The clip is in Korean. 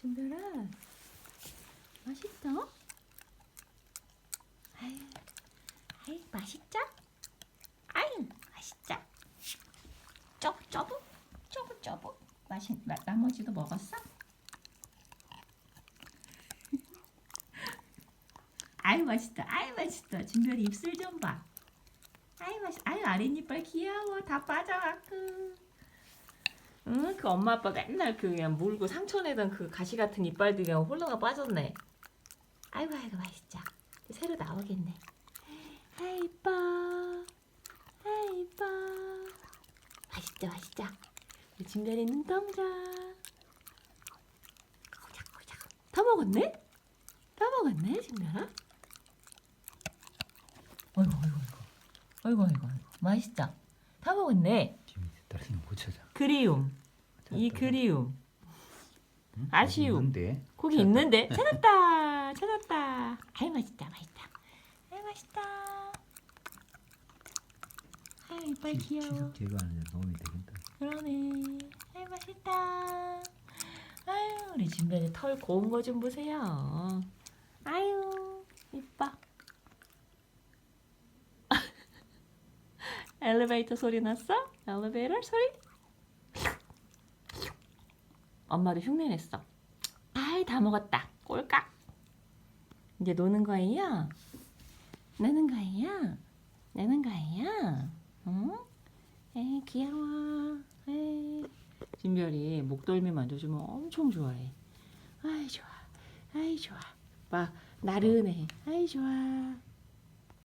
준별아 맛있어? 아유, 아유 맛있죠? 아유 맛있죠? 쪼부 쪼부 쪼부 쪼부 맛있 나, 나머지도 먹었어? 아유 맛있다 아유 맛있다 준별이 입술 좀 봐 아유 맛있 아유 아랫이빨 귀여워 다 빠져갖고 응, 그 엄마 아빠가 맨날 그 그냥 물고 상처내던 그 가시 같은 이빨들이 그냥 홀로가 빠졌네. 아이고 아이고 맛있죠. 새로 나오겠네. 아이 이뻐. 아이 이뻐. 맛있죠 맛있죠. 우리 진별이 눈동자. 꼬작꼬작. 다 먹었네? 다 먹었네 진별아? 어이구 어이구 어이구. 어이구 어이구 어이구. 맛있죠? 다 먹었네. 지금 다시 못 찾아. 그리움. 이 그리움. 응? 아쉬움. 있는데. 고기 찾았다. 있는데 찾았다 찾았다 아이 맛있다 맛있다 아이 맛있다 아이 이빨 귀여워 치석 제거하는데 도움이 되겠다. 그러네 아이 맛있다 아유 우리 진별이 털 고운 거 좀 보세요 아유 이뻐 엘리베이터 소리 났어? 엘리베이터 소리? 엄마도 흉내냈어. 아이 다 먹었다. 꼴깍. 이제 노는 거예요? 노는 거예요? 노는 거예요? 응? 에이 귀여워. 에이. 진별이 목덜미 만져주면 엄청 좋아해. 아이 좋아. 아이 좋아. 막 나른해. 아이 좋아